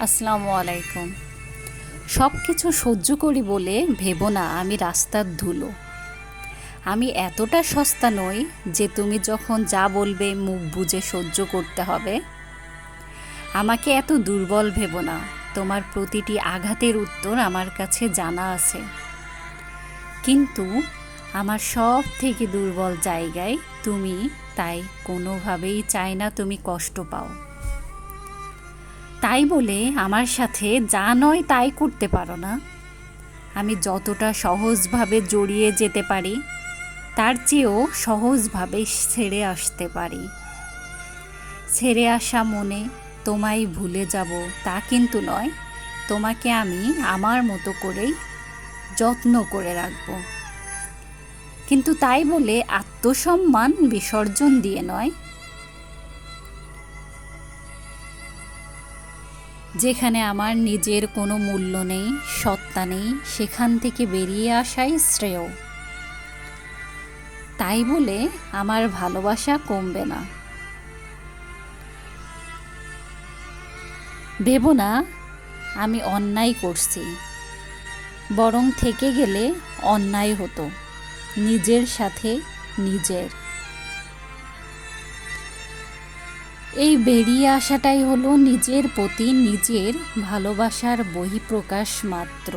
আসসালামু আলাইকুম। সব কিছু সহ্য করি বলে ভেবো না আমি রাস্তার ধুলো। আমি এতটা সস্তা নই যে তুমি যখন যা বলবে মুখ বুজে সহ্য করতে হবে। আমাকে এত দুর্বল ভেবো না। তোমার প্রতিটি আঘাতের উত্তর আমার কাছে জানা আছে। কিন্তু আমার সব থেকে দুর্বল জায়গায় তুমি, তাই কোনোভাবেই চাই না তুমি কষ্ট পাও। তাই বলে আমার সাথে যা নয় তাই করতে পারো না। আমি যতটা সহজভাবে জড়িয়ে যেতে পারি, তার চেয়েও সহজভাবে ছেড়ে আসতে পারি। ছেড়ে আসা মনে তোমায় ভুলে যাব, তা কিন্তু নয়। তোমাকে আমি আমার মতো করেই যত্ন করে রাখব। কিন্তু তাই বলে আত্মসম্মান বিসর্জন দিয়ে নয় যেখানে আমার নিজের কোনো মূল্য নেই, সত্তা নেই, সেখান থেকে বেরিয়ে আসাই শ্রেয়। তাই বলে আমার ভালোবাসা কমবে না। ভেব না, আমি অন্যায় করছি। বরং থেকে গেলে অন্যায় হতো, নিজের সাথে নিজের। এই বেরিয়ে আসাটাই হলো নিজের প্রতি নিজের ভালোবাসার বহিঃপ্রকাশ মাত্র।